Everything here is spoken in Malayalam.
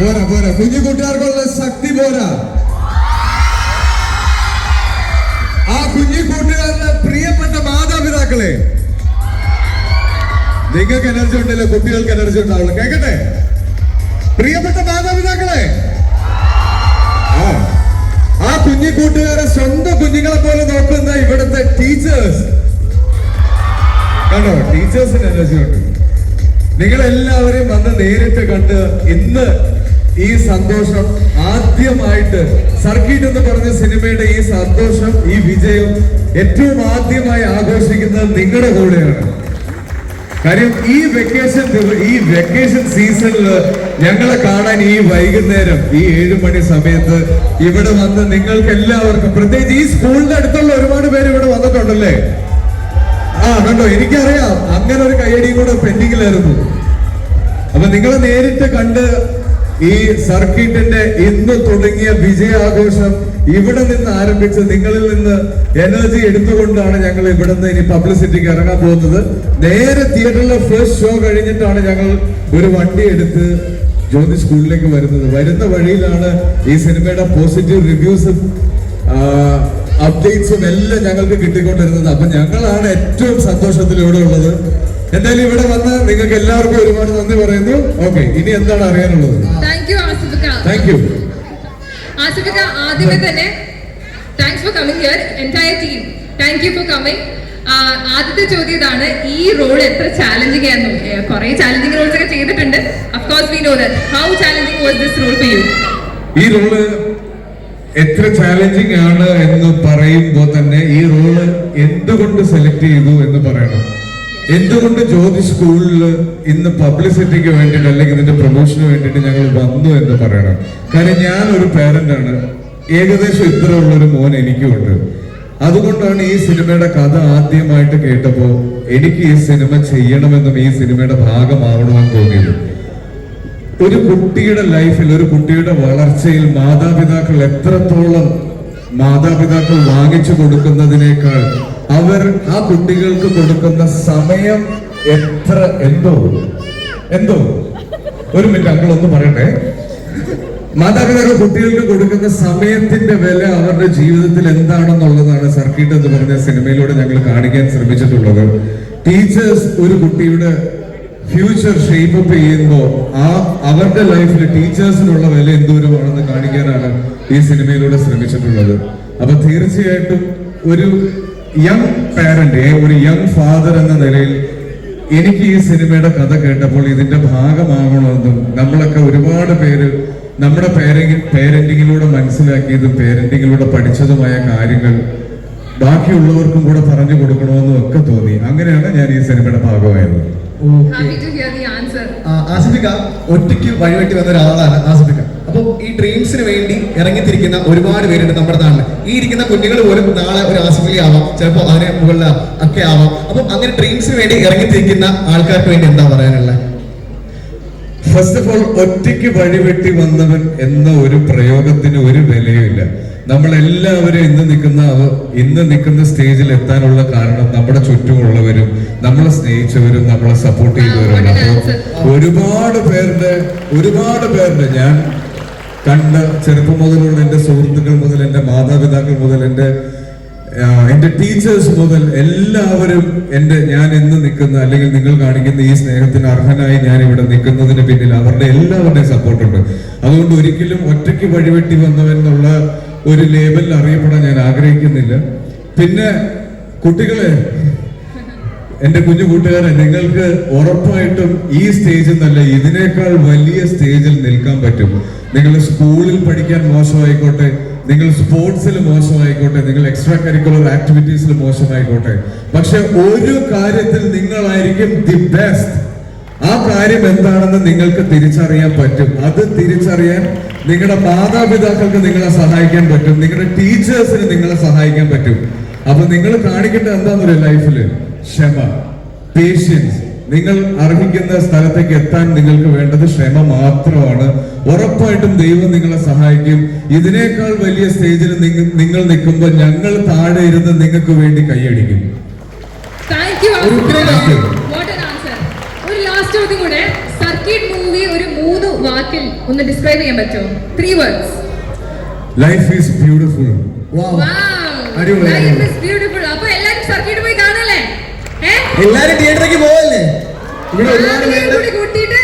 പോരാ പോരാ. കുഞ്ഞു കൂട്ടുകാർക്കുള്ള ശക്തി പോരാ. ആ കുഞ്ഞു കൂട്ടുകാരുടെ പ്രിയപ്പെട്ട മാതാപിതാക്കളെ നിങ്ങൾക്ക് എനർജി ഉണ്ടല്ലോ? കുട്ടികൾക്ക് എനർജി ഉണ്ടാവുള്ളൂ. കേക്കട്ടെ? പ്രിയപ്പെട്ട മാതാപിതാക്കളെ ആ കുഞ്ഞു കൂട്ടുകാരെ സ്വന്തം കുഞ്ഞുങ്ങളെ പോലെ നോക്കുന്ന ഇവിടുത്തെ ടീച്ചേഴ്സ് കണ്ടോ? ടീച്ചേഴ്സിന് എനർജി ഉണ്ട്. നിങ്ങളെല്ലാവരെയും വന്ന് നേരിട്ട് കണ്ട് ഇന്ന് ഈ സന്തോഷം ആദ്യമായിട്ട് സർക്കിട്ട് എന്ന് പറഞ്ഞ സിനിമയുടെ ഈ സന്തോഷം ഈ വിജയം ഏറ്റവും ആദ്യമായി ആഘോഷിക്കുന്നത് നിങ്ങളുടെ കൂടെയാണ്. കാര്യം ഈ വെക്കേഷൻ ഈ വെക്കേഷൻ സീസണിൽ ഞങ്ങളെ കാണാൻ ഈ വൈകുന്നേരം ഈ ഏഴു മണി സമയത്ത് ഇവിടെ വന്ന് നിങ്ങൾക്ക് എല്ലാവർക്കും പ്രത്യേകിച്ച് ഈ സ്കൂളിന്റെ അടുത്തുള്ള ഒരുപാട് പേര് ഇവിടെ വന്നിട്ടുണ്ടല്ലേ? ആ കണ്ടോ എനിക്കറിയാം. അങ്ങനെ ഒരു കയ്യടിയും കൂടെ പെൻഡിങ്ങിലായിരുന്നു അപ്പൊ നിങ്ങളെ നേരിട്ട് കണ്ട് ഈ സർക്കിട്ടിന്റെ ഇന്ന് തുടങ്ങിയ വിജയാഘോഷം ഇവിടെ നിന്ന് ആരംഭിച്ച് നിങ്ങളിൽ നിന്ന് എനർജി എടുത്തുകൊണ്ടാണ് ഞങ്ങൾ ഇവിടെ നിന്ന് ഇനി പബ്ലിസിറ്റിക്ക് ഇറങ്ങാൻ പോകുന്നത്. നേരെ തിയേറ്ററിലെ ഫസ്റ്റ് ഷോ കഴിഞ്ഞിട്ടാണ് ഞങ്ങൾ ഒരു വണ്ടി എടുത്ത് ജ്യോതി സ്കൂളിലേക്ക് വരുന്നത്. വരുന്ന വഴിയിലാണ് ഈ സിനിമയുടെ പോസിറ്റീവ് റിവ്യൂസും അപ്ഡേറ്റ്സും എല്ലാം ഞങ്ങൾക്ക് കിട്ടിക്കൊണ്ടിരുന്നത്. അപ്പൊ ഞങ്ങളാണ് ഏറ്റവും സന്തോഷത്തിൽ ഇവിടെ ഉള്ളത്. എന്തായാലും ഇവിടെ വന്ന് നിങ്ങൾക്ക് എല്ലാവർക്കും ഒരുപാട് നന്ദി പറയുന്നു. ഓക്കെ ഇനി എന്താണ് അറിയാനുള്ളത്? താങ്ക് യു ആസിഫിക്ക ആദ്യമേ തന്നെ thanks for coming here entire team thank you for coming ആദ്യത്തെ ചോദ്യം ഇതാണ് ഈ റോൾ എത്ര ചാലഞ്ചിങ് ആയിരുന്നു? കുറെ ചാലഞ്ചിങ് റോൾസ് ഒക്കെ ചെയ്തിട്ടുണ്ട്. Of course we know that how challenging was this role for you ഈ റോൾ എത്ര ചാലഞ്ചിങ് ആണ് എന്ന് പറയുമ്പോൾ തന്നെ ഈ റോൾ എന്തുകൊണ്ട് സെലക്ട് ചെയ്തു എന്ന് പറയണം. എന്തുകൊണ്ട് ജ്യോതി സ്കൂളിൽ ഇന്ന് പബ്ലിസിറ്റിക്ക് വേണ്ടിയിട്ട് അല്ലെങ്കിൽ ഇതിന്റെ പ്രൊമോഷന് വേണ്ടിയിട്ട് ഞങ്ങൾ വന്നു എന്ന് പറയണം? കാരണം ഞാൻ ഒരു പാരന്റ് ആണ്. ഏകദേശം ഇത്ര ഉള്ളൊരു മോൻ എനിക്കുമുണ്ട് അതുകൊണ്ടാണ് ഈ സിനിമയുടെ കഥ ആദ്യമായിട്ട് കേട്ടപ്പോൾ എനിക്ക് ഈ സിനിമ ചെയ്യണമെന്നും ഈ സിനിമയുടെ ഭാഗമാവണമെന്ന് തോന്നിയത്. ഒരു കുട്ടിയുടെ ലൈഫിൽ ഒരു കുട്ടിയുടെ വളർച്ചയിൽ മാതാപിതാക്കൾ എത്രത്തോളം മാതാപിതാക്കൾ വാങ്ങിച്ചു കൊടുക്കുന്നതിനേക്കാൾ അവർ ആ കുട്ടികൾക്ക് കൊടുക്കുന്ന സമയം എത്ര? എന്തോ? എന്തോ? ഒരു മിനിറ്റ് അങ്കിൾ ഒന്ന് പറയട്ടെ. മാതാപിതാക്കൾ കുട്ടികൾക്ക് കൊടുക്കുന്ന സമയത്തിന്റെ വില അവരുടെ ജീവിതത്തിൽ എന്താണെന്നുള്ളതാണ് സർക്കിട്ട് എന്ന് പറഞ്ഞ സിനിമയിലൂടെ ഞങ്ങൾ കാണിക്കാൻ ശ്രമിച്ചിട്ടുള്ളത്. ടീച്ചേഴ്സ് ഒരു കുട്ടിയുടെ ഫ്യൂച്ചർ ഷേപ്പ് അപ്പ് ചെയ്യുമ്പോൾ ആ അവരുടെ ലൈഫിൽ ടീച്ചേഴ്സിനുള്ള വില എന്തോരമാണെന്ന് കാണിക്കാനാണ് ഈ സിനിമയിലൂടെ ശ്രമിച്ചിട്ടുള്ളത്. അപ്പൊ തീർച്ചയായിട്ടും ഒരു യങ് പാരന്റ് ഒരു യങ് ഫാദർ എന്ന നിലയിൽ എനിക്ക് ഈ സിനിമയുടെ കഥ കേട്ടപ്പോൾ ഇതിന്റെ ഭാഗമാകണമെന്നും നമ്മളൊക്കെ ഒരുപാട് പേര് നമ്മുടെ പേരന്റി പേരന്റിങ്ങിലൂടെ മനസ്സിലാക്കിയതും പേരന്റിങ്ങിലൂടെ പഠിച്ചതുമായ കാര്യങ്ങൾ ബാക്കിയുള്ളവർക്കും കൂടെ പറഞ്ഞു കൊടുക്കണമെന്നും ഒക്കെ തോന്നി. അങ്ങനെയാണ് ഞാൻ ഈ സിനിമയുടെ ഭാഗമായത്. ആസിഫിക്ക ഒറ്റയ്ക്ക് വഴിവെട്ടി വന്ന ഒരാളാണ് ആസിഫിക്ക. അപ്പോൾ ഈ ഡ്രീംസിന് വേണ്ടി ഇറങ്ങിത്തിരിക്കുന്ന ഒരുപാട് പേരുണ്ട് നമ്മുടെ നാട്ടിൽ ഈ ഇരിക്കുന്ന കുഞ്ഞുങ്ങൾ പോലും നാളെ ഒരു ആസിഫലി ആവാം. ചിലപ്പോൾ അതിന് മുകളിൽ ഒക്കെ ആവാം. അപ്പം അങ്ങനെ ഡ്രീംസിന് വേണ്ടി ഇറങ്ങിത്തിരിക്കുന്ന ആൾക്കാർക്ക് വേണ്ടി എന്താ പറയാനുള്ളത് ഫസ്റ്റ് ഓഫ് ഓൾ ഒറ്റയ്ക്ക് വഴിവെട്ടി വന്നവൻ എന്ന ഒരു പ്രയോഗത്തിന് ഒരു വിലയുമില്ല. നമ്മൾ എല്ലാവരും ഇന്ന് നിൽക്കുന്ന ഇന്ന് നിൽക്കുന്ന സ്റ്റേജിൽ എത്താനുള്ള കാരണം നമ്മുടെ ചുറ്റുമുള്ളവരും നമ്മളെ സ്നേഹിച്ചവരും നമ്മളെ സപ്പോർട്ട് ചെയ്തവരുമാണ് അപ്പോൾ ഒരുപാട് പേരുടെ ഒരുപാട് പേരുടെ ഞാൻ കണ്ട ചെറുപ്പം മുതലുള്ള എന്റെ സുഹൃത്തുക്കൾ മുതൽ എന്റെ മാതാപിതാക്കൾ മുതൽ എന്റെ എന്റെ എന്റെ ടീച്ചേഴ്സ് മുതൽ എല്ലാവരും എന്റെ ഞാൻ എന്ന് നിൽക്കുന്ന അല്ലെങ്കിൽ നിങ്ങൾ കാണിക്കുന്ന ഈ സ്നേഹത്തിന് അർഹനായി ഞാൻ ഇവിടെ നിൽക്കുന്നതിന് പിന്നിൽ അവരുടെ എല്ലാവരുടെയും സപ്പോർട്ടുണ്ട് അതുകൊണ്ട് ഒരിക്കലും ഒറ്റയ്ക്ക് വഴിവെട്ടി വന്നവൻ എന്നുള്ള ഒരു ലേബലിൽ അറിയപ്പെടാൻ ഞാൻ ആഗ്രഹിക്കുന്നില്ല. പിന്നെ കുട്ടികളെ എന്റെ കുഞ്ഞു കൂട്ടുകാരെ നിങ്ങൾക്ക് ഉറപ്പായിട്ടും ഈ സ്റ്റേജിൽ നല്ല ഇതിനേക്കാൾ വലിയ സ്റ്റേജിൽ നിൽക്കാൻ പറ്റും. നിങ്ങൾ സ്കൂളിൽ പഠിക്കാൻ മോശമായിക്കോട്ടെ നിങ്ങൾ സ്പോർട്സിൽ മോശമായിക്കോട്ടെ നിങ്ങൾ എക്സ്ട്രാ കരിക്കുലർ ആക്ടിവിറ്റീസിൽ മോശമായിക്കോട്ടെ. പക്ഷെ ഒരു കാര്യത്തിൽ നിങ്ങളായിരിക്കും ദി ബെസ്റ്റ് ആ കാര്യം എന്താണെന്ന് നിങ്ങൾക്ക് തിരിച്ചറിയാൻ പറ്റും. അത് തിരിച്ചറിയാൻ നിങ്ങളുടെ മാതാപിതാക്കൾക്ക് നിങ്ങളെ സഹായിക്കാൻ പറ്റും. നിങ്ങളുടെ ടീച്ചേഴ്സിന് നിങ്ങളെ സഹായിക്കാൻ പറ്റും. അപ്പൊ നിങ്ങൾ കാണിക്കേണ്ടത് എന്താണെന്നറിയോ ലൈഫിൽ? ക്ഷമ പേഷ്യൻസ് നിങ്ങൾ അർഹിക്കുന്ന സ്ഥലത്തേക്ക് എത്താൻ നിങ്ങൾക്ക് വേണ്ടത് ക്ഷമ മാത്രമാണ്. ഉറപ്പായിട്ടും ദൈവം നിങ്ങളെ സഹായിക്കും. ഇതിനേക്കാൾ വലിയ സ്റ്റേജിൽ നിങ്ങൾ നിങ്ങൾ നിൽക്കുമ്പോൾ ഞങ്ങൾ താഴെ ഇരുന്ന് നിങ്ങൾക്ക് വേണ്ടി കൈയടിക്കും താങ്ക് യു ഒരു ഉത്തരം ആസിഫിക്ക thank you. What an answer ഒരു ലാസ്റ്റ് ചോദ്യം കൂടെ സർക്കിട്ട് മൂവി ഒരു മൂന്ന് വാക്കിൽ ഒന്ന് ഡിസ്ക്രൈബ് ചെയ്യാൻ പറ്റുമോ? Three words life is beautiful. അടിപൊളി, അടിപൊളി. ബ്യൂട്ടിഫുൾ അപ്പൊ എല്ലാരും സർക്കിട്ട് പോയി കാണല്ലേ എല്ലാരും തിയേറ്ററിലേക്ക് പോവല്ലേ? ഇവിടെ ഒരുപാട് പേരുടെ കൂട്ടിയിട്ട്